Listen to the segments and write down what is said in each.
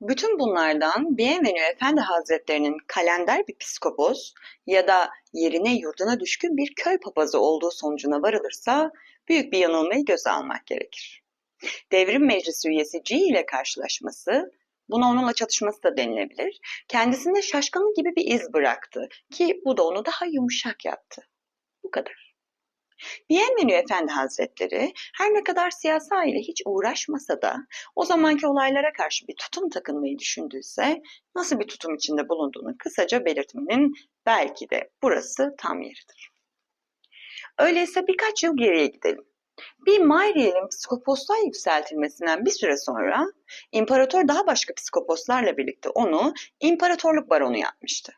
Bütün bunlardan Bienvenu Efendi Hazretlerinin kalender bir psikopos ya da yerine yurduna düşkün bir köy papazı olduğu sonucuna varılırsa büyük bir yanılmayı göze almak gerekir. Devrim Meclisi üyesi G ile karşılaşması, buna onunla çatışması da denilebilir, kendisinde şaşkınlık gibi bir iz bıraktı ki bu da onu daha yumuşak yaptı. Bu kadar. Bienvenu Efendi Hazretleri her ne kadar siyasa ile hiç uğraşmasa da o zamanki olaylara karşı bir tutum takınmayı düşündüyse nasıl bir tutum içinde bulunduğunu kısaca belirtmenin belki de burası tam yeridir. Öyleyse birkaç yıl geriye gidelim. Bir Mairiel'in psikoposluğa yükseltilmesinden bir süre sonra imparator daha başka psikoposlarla birlikte onu imparatorluk baronu yapmıştı.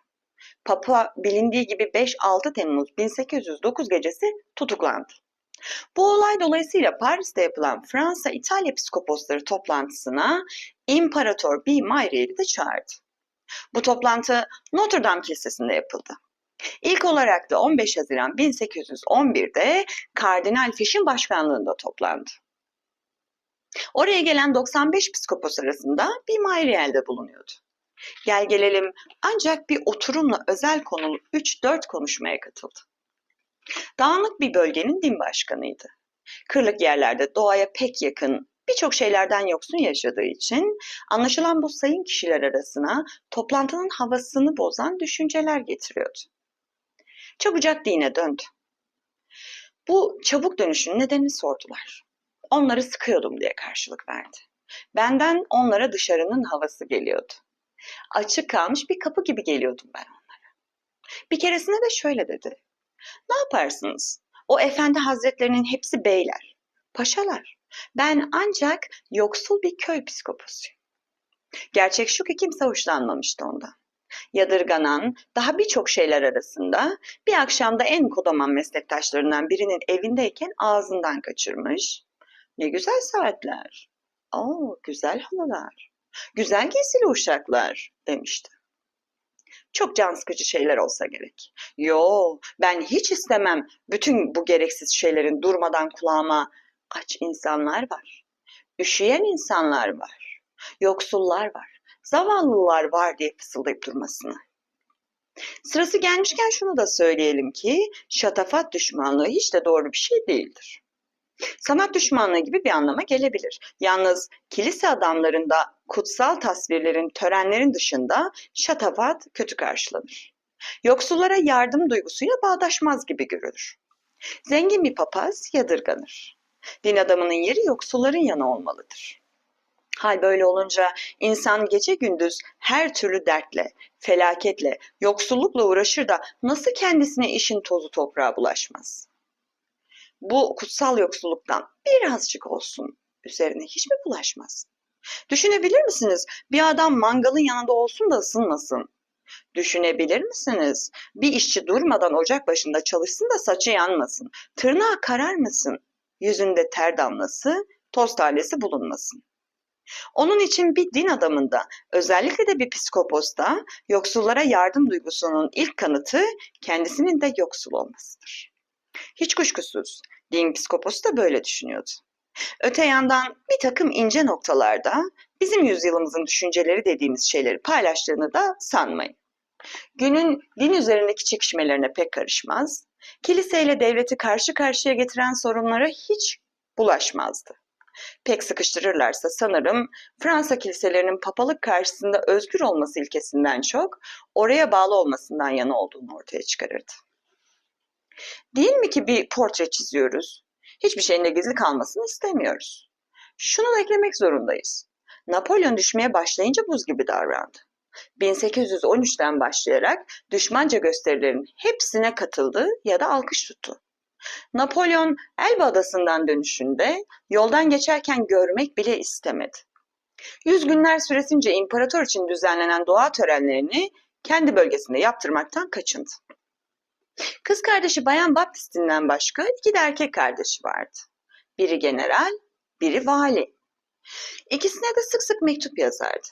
Papa bilindiği gibi 5-6 Temmuz 1809 gecesi tutuklandı. Bu olay dolayısıyla Paris'te yapılan Fransa-İtalya psikoposları toplantısına İmparator B. Myriel'i de çağırdı. Bu toplantı Notre Dame Kilisesi'nde yapıldı. İlk olarak da 15 Haziran 1811'de Kardinal Fish'in başkanlığında toplandı. Oraya gelen 95 psikopos arasında bir Myriel de bulunuyordu. Gel gelelim ancak bir oturumla özel konulu 3-4 konuşmaya katıldı. Dağınık bir bölgenin din başkanıydı. Kırlık yerlerde doğaya pek yakın, birçok şeylerden yoksun yaşadığı için anlaşılan bu sayın kişiler arasına toplantının havasını bozan düşünceler getiriyordu. Çabucak dine döndü. Bu çabuk dönüşün nedenini sordular. Onları sıkıyordum diye karşılık verdi. Benden onlara dışarının havası geliyordu açık kalmış bir kapı gibi geliyordum ben onlara. Bir keresinde de şöyle dedi. Ne yaparsınız? O efendi hazretlerinin hepsi beyler, paşalar. Ben ancak yoksul bir köy psikoposuyum. Gerçek şu ki kimse hoşlanmamıştı ondan. Yadırganan daha birçok şeyler arasında bir akşamda en kodaman meslektaşlarından birinin evindeyken ağzından kaçırmış. Ne güzel saatler. Oo, güzel halılar. Güzel giysili uşaklar demişti. Çok can sıkıcı şeyler olsa gerek. Yo, ben hiç istemem bütün bu gereksiz şeylerin durmadan kulağıma aç insanlar var. Üşüyen insanlar var. Yoksullar var. Zavallılar var diye fısıldayıp durmasını. Sırası gelmişken şunu da söyleyelim ki şatafat düşmanlığı hiç de doğru bir şey değildir. Sanat düşmanlığı gibi bir anlama gelebilir. Yalnız kilise adamlarında kutsal tasvirlerin, törenlerin dışında şatafat kötü karşılanır. Yoksullara yardım duygusuyla bağdaşmaz gibi görülür. Zengin bir papaz yadırganır. Din adamının yeri yoksulların yanı olmalıdır. Hal böyle olunca insan gece gündüz her türlü dertle, felaketle, yoksullukla uğraşır da nasıl kendisine işin tozu toprağa bulaşmaz?'' Bu kutsal yoksulluktan birazcık olsun üzerine hiç mi bulaşmaz? Düşünebilir misiniz? Bir adam mangalın yanında olsun da ısınmasın. Düşünebilir misiniz? Bir işçi durmadan ocak başında çalışsın da saçı yanmasın. Tırnağı kararmasın. Yüzünde ter damlası, toz tanesi bulunmasın. Onun için bir din adamında, özellikle de bir psikoposta yoksullara yardım duygusunun ilk kanıtı kendisinin de yoksul olmasıdır. Hiç kuşkusuz din psikoposu da böyle düşünüyordu. Öte yandan bir takım ince noktalarda bizim yüzyılımızın düşünceleri dediğimiz şeyleri paylaştığını da sanmayın. Günün din üzerindeki çekişmelerine pek karışmaz, kiliseyle devleti karşı karşıya getiren sorunlara hiç bulaşmazdı. Pek sıkıştırırlarsa sanırım Fransa kiliselerinin papalık karşısında özgür olması ilkesinden çok oraya bağlı olmasından yana olduğunu ortaya çıkarırdı. Değil mi ki bir portre çiziyoruz? Hiçbir şeyin de gizli kalmasını istemiyoruz. Şunu da eklemek zorundayız. Napolyon düşmeye başlayınca buz gibi davrandı. 1813'ten başlayarak düşmanca gösterilerin hepsine katıldı ya da alkış tuttu. Napolyon Elba Adası'ndan dönüşünde yoldan geçerken görmek bile istemedi. Yüz günler süresince imparator için düzenlenen doğa törenlerini kendi bölgesinde yaptırmaktan kaçındı. Kız kardeşi Bayan Baptistinden başka iki de erkek kardeşi vardı. Biri general, biri vali. İkisine de sık sık mektup yazardı.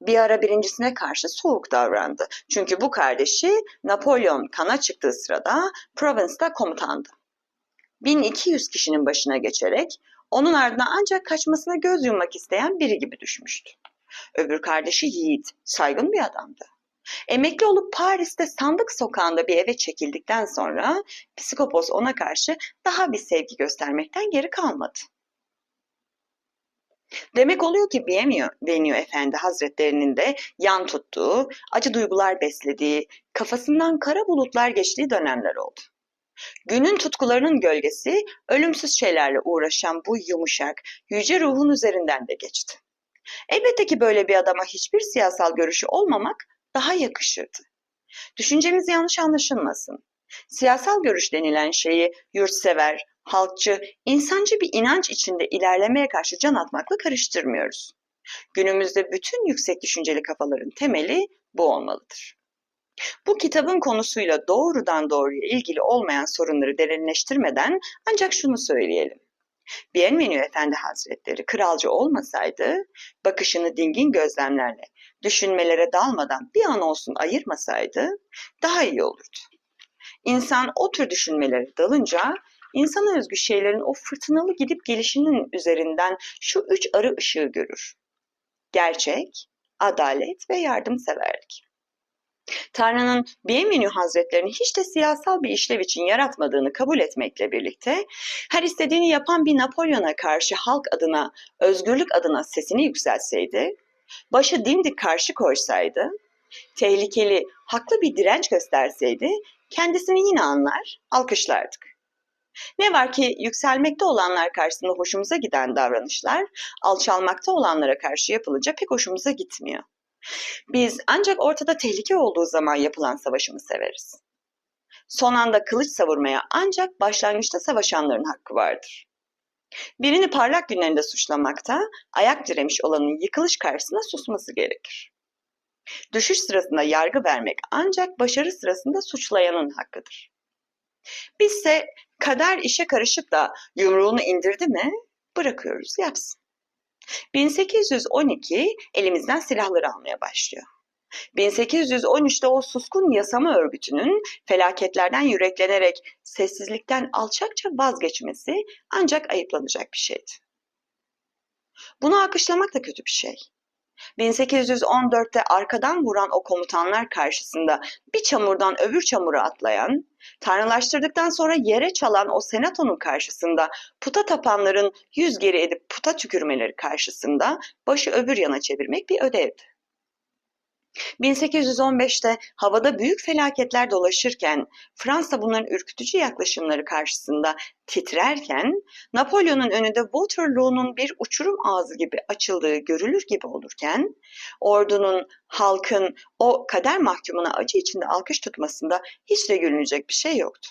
Bir ara birincisine karşı soğuk davrandı. Çünkü bu kardeşi Napolyon kana çıktığı sırada Provence'da komutandı. 1200 kişinin başına geçerek onun ardına ancak kaçmasına göz yummak isteyen biri gibi düşmüştü. Öbür kardeşi Yiğit, saygın bir adamdı. Emekli olup Paris'te sandık sokağında bir eve çekildikten sonra psikopos ona karşı daha bir sevgi göstermekten geri kalmadı. Demek oluyor ki Bienio Venio Efendi Hazretlerinin de yan tuttuğu, acı duygular beslediği, kafasından kara bulutlar geçtiği dönemler oldu. Günün tutkularının gölgesi ölümsüz şeylerle uğraşan bu yumuşak, yüce ruhun üzerinden de geçti. Elbette ki böyle bir adama hiçbir siyasal görüşü olmamak daha yakışırdı. Düşüncemiz yanlış anlaşılmasın. Siyasal görüş denilen şeyi yurtsever, halkçı, insancı bir inanç içinde ilerlemeye karşı can atmakla karıştırmıyoruz. Günümüzde bütün yüksek düşünceli kafaların temeli bu olmalıdır. Bu kitabın konusuyla doğrudan doğruya ilgili olmayan sorunları derinleştirmeden ancak şunu söyleyelim. Bienvenu Efendi Hazretleri kralcı olmasaydı, bakışını dingin gözlemlerle, düşünmelere dalmadan bir an olsun ayırmasaydı daha iyi olurdu. İnsan o tür düşünmelere dalınca insana özgü şeylerin o fırtınalı gidip gelişinin üzerinden şu üç arı ışığı görür. Gerçek, adalet ve yardımseverlik. Tanrı'nın Bienvenü Hazretlerini hiç de siyasal bir işlev için yaratmadığını kabul etmekle birlikte her istediğini yapan bir Napolyon'a karşı halk adına, özgürlük adına sesini yükseltseydi, başı dimdik karşı koysaydı, tehlikeli, haklı bir direnç gösterseydi kendisini yine anlar, alkışlardık. Ne var ki yükselmekte olanlar karşısında hoşumuza giden davranışlar alçalmakta olanlara karşı yapılınca pek hoşumuza gitmiyor. Biz ancak ortada tehlike olduğu zaman yapılan savaşımı severiz. Son anda kılıç savurmaya ancak başlangıçta savaşanların hakkı vardır. Birini parlak günlerinde suçlamakta, ayak diremiş olanın yıkılış karşısında susması gerekir. Düşüş sırasında yargı vermek ancak başarı sırasında suçlayanın hakkıdır. Bizse kader işe karışıp da yumruğunu indirdi mi bırakıyoruz yapsın. 1812 elimizden silahları almaya başlıyor. 1813'te o suskun yasama örgütünün felaketlerden yüreklenerek sessizlikten alçakça vazgeçmesi ancak ayıplanacak bir şeydi. Bunu alkışlamak da kötü bir şey. 1814'te arkadan vuran o komutanlar karşısında bir çamurdan öbür çamura atlayan, tanrılaştırdıktan sonra yere çalan o senatonun karşısında puta tapanların yüz geri edip puta tükürmeleri karşısında başı öbür yana çevirmek bir ödevdi. 1815'te havada büyük felaketler dolaşırken Fransa bunların ürkütücü yaklaşımları karşısında titrerken Napolyon'un önünde Waterloo'nun bir uçurum ağzı gibi açıldığı görülür gibi olurken ordunun, halkın o kader mahkumuna acı içinde alkış tutmasında hiç de gülünecek bir şey yoktu.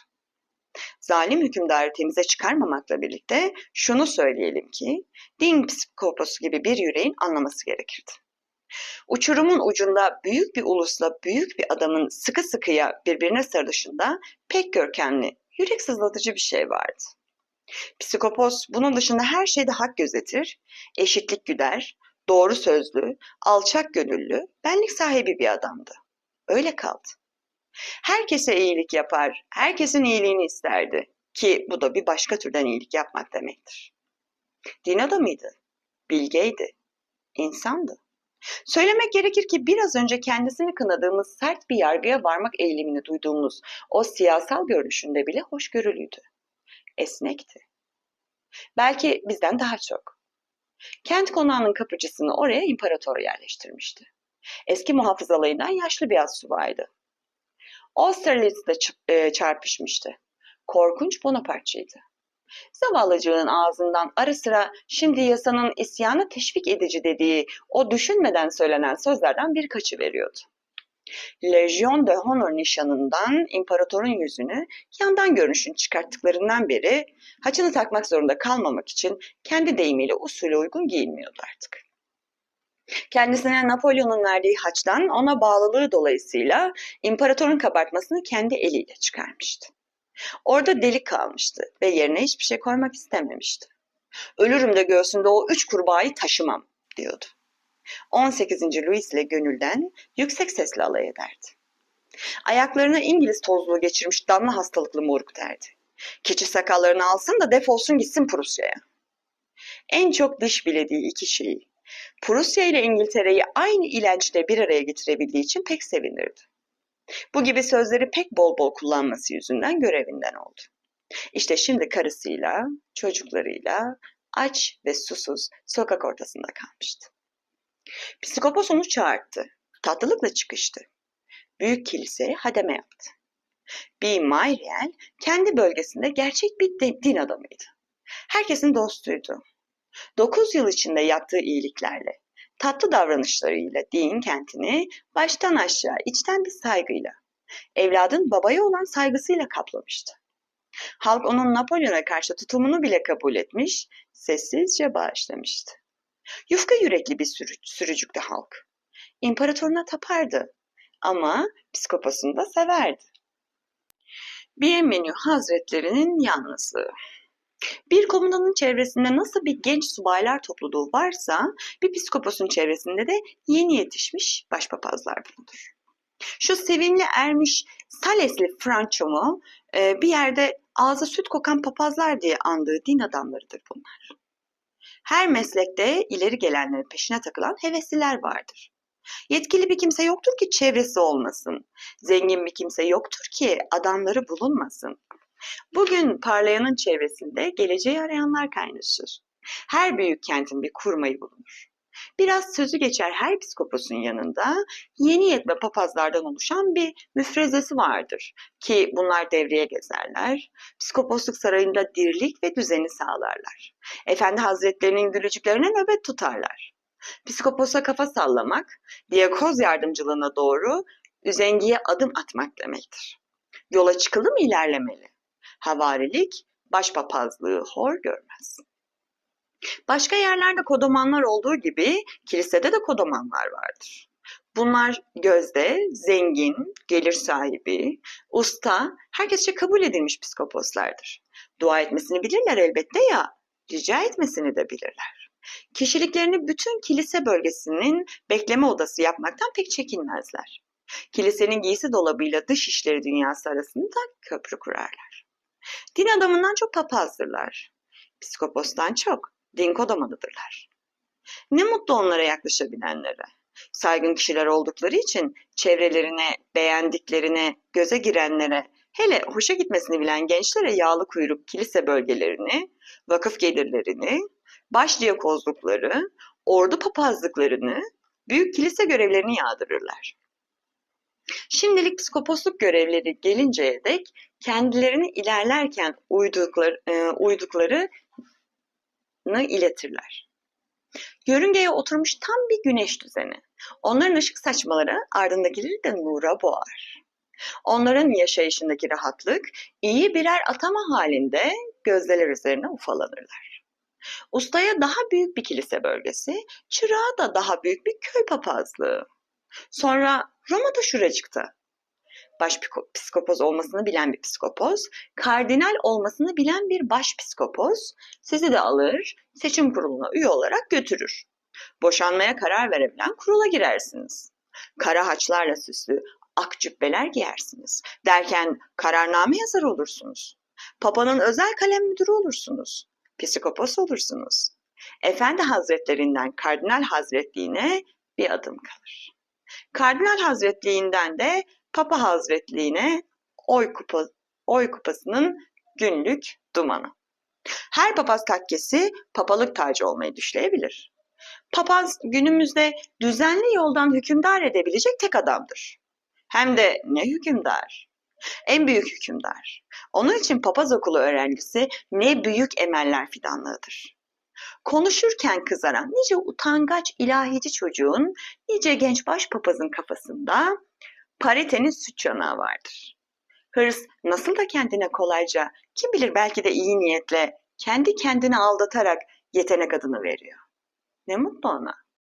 Zalim hükümdarı temize çıkarmamakla birlikte şunu söyleyelim ki din psikoposu gibi bir yüreğin anlaması gerekirdi. Uçurumun ucunda büyük bir ulusla büyük bir adamın sıkı sıkıya birbirine sarılışında pek görkemli, yürek sızlatıcı bir şey vardı. Psikopos bunun dışında her şeyde hak gözetir, eşitlik güder, doğru sözlü, alçak gönüllü, benlik sahibi bir adamdı. Öyle kaldı. Herkese iyilik yapar, herkesin iyiliğini isterdi ki bu da bir başka türden iyilik yapmak demektir. Din adamıydı, bilgeydi, insandı. Söylemek gerekir ki biraz önce kendisini kınadığımız sert bir yargıya varmak eğilimini duyduğumuz o siyasal görünüşünde bile hoşgörülüydü. Esnekti. Belki bizden daha çok. Kent konağının kapıcısını oraya imparator yerleştirmişti. Eski muhafızalarından yaşlı bir subaydı. Austerlitz'de e, çarpışmıştı. Korkunç Bonapartçıydı. Zavallıcığın ağzından ara sıra şimdi yasanın isyanı teşvik edici dediği o düşünmeden söylenen sözlerden birkaçı veriyordu. Legion de Honor nişanından imparatorun yüzünü yandan görünüşün çıkarttıklarından beri haçını takmak zorunda kalmamak için kendi deyimiyle usule uygun giyinmiyordu artık. Kendisine Napolyon'un verdiği haçtan ona bağlılığı dolayısıyla imparatorun kabartmasını kendi eliyle çıkarmıştı. Orada delik kalmıştı ve yerine hiçbir şey koymak istememişti. Ölürüm de göğsünde o üç kurbağayı taşımam diyordu. 18. Louis ile gönülden yüksek sesle alay ederdi. Ayaklarına İngiliz tozluğu geçirmiş damla hastalıklı moruk derdi. Keçi sakallarını alsın da defolsun gitsin Prusya'ya. En çok diş bilediği iki şeyi, Prusya ile İngiltere'yi aynı ilençte bir araya getirebildiği için pek sevinirdi. Bu gibi sözleri pek bol bol kullanması yüzünden görevinden oldu. İşte şimdi karısıyla, çocuklarıyla aç ve susuz sokak ortasında kalmıştı. Psikopos onu çağırdı. Tatlılıkla çıkıştı. Büyük kiliseye hademe yaptı. B. Myriel kendi bölgesinde gerçek bir din adamıydı. Herkesin dostuydu. Dokuz yıl içinde yaptığı iyiliklerle, tatlı davranışlarıyla din kentini baştan aşağı içten bir saygıyla, evladın babaya olan saygısıyla kaplamıştı. Halk onun Napolyon'a karşı tutumunu bile kabul etmiş, sessizce bağışlamıştı. Yufka yürekli bir sürü, sürücüktü halk. İmparatoruna tapardı ama psikoposunu da severdi. Bienvenu Hazretlerinin yalnızlığı. Bir komutanın çevresinde nasıl bir genç subaylar topluluğu varsa bir psikoposun çevresinde de yeni yetişmiş başpapazlar bulunur. Şu sevimli ermiş Salesli Francho'mu e, bir yerde ağzı süt kokan papazlar diye andığı din adamlarıdır bunlar. Her meslekte ileri gelenlerin peşine takılan hevesliler vardır. Yetkili bir kimse yoktur ki çevresi olmasın. Zengin bir kimse yoktur ki adamları bulunmasın. Bugün parlayanın çevresinde geleceği arayanlar kaynaşır. Her büyük kentin bir kurmayı bulunur. Biraz sözü geçer her psikoposun yanında yeni yetme papazlardan oluşan bir müfrezesi vardır ki bunlar devreye gezerler. Psikoposluk sarayında dirlik ve düzeni sağlarlar. Efendi hazretlerinin gülücüklerine nöbet tutarlar. Psikoposa kafa sallamak, diyakoz yardımcılığına doğru üzengiye adım atmak demektir. Yola çıkılı mı ilerlemeli? Havarilik başpapazlığı hor görmez. Başka yerlerde kodomanlar olduğu gibi kilisede de kodomanlar vardır. Bunlar gözde, zengin, gelir sahibi, usta, herkesçe kabul edilmiş psikoposlardır. Dua etmesini bilirler elbette ya, rica etmesini de bilirler. Kişiliklerini bütün kilise bölgesinin bekleme odası yapmaktan pek çekinmezler. Kilisenin giysi dolabıyla dış işleri dünyası arasında köprü kurarlar. Din adamından çok papazdırlar. Psikopostan çok din kodamanıdırlar. Ne mutlu onlara yaklaşabilenlere. Saygın kişiler oldukları için çevrelerine, beğendiklerine, göze girenlere, hele hoşa gitmesini bilen gençlere yağlı kuyruk kilise bölgelerini, vakıf gelirlerini, baş diyakozlukları, ordu papazlıklarını, büyük kilise görevlerini yağdırırlar. Şimdilik psikoposluk görevleri gelinceye dek kendilerini ilerlerken uydukları, e, uydukları iletirler. Yörüngeye oturmuş tam bir güneş düzeni. Onların ışık saçmaları ardındakileri de nura boğar. Onların yaşayışındaki rahatlık iyi birer atama halinde gözdeler üzerine ufalanırlar. Ustaya daha büyük bir kilise bölgesi, çırağa da daha büyük bir köy papazlığı. Sonra Roma'da şuracıkta baş psikopoz olmasını bilen bir psikopoz, kardinal olmasını bilen bir baş psikopoz sizi de alır, seçim kuruluna üye olarak götürür. Boşanmaya karar verebilen kurula girersiniz. Kara haçlarla süslü ak cübbeler giyersiniz. Derken kararname yazar olursunuz. Papanın özel kalem müdürü olursunuz. Psikopos olursunuz. Efendi hazretlerinden kardinal hazretliğine bir adım kalır. Kardinal hazretliğinden de Papa Hazretliğine oy, kupa, oy kupasının günlük dumanı. Her papaz takkesi papalık tacı olmayı düşleyebilir. Papaz günümüzde düzenli yoldan hükümdar edebilecek tek adamdır. Hem de ne hükümdar? En büyük hükümdar. Onun için papaz okulu öğrencisi ne büyük emeller fidanlığıdır. Konuşurken kızaran nice utangaç ilahici çocuğun, nice genç başpapazın kafasında paritenin süt çanağı vardır. Hırs nasıl da kendine kolayca, kim bilir belki de iyi niyetle, kendi kendini aldatarak yetenek adını veriyor. Ne mutlu ona.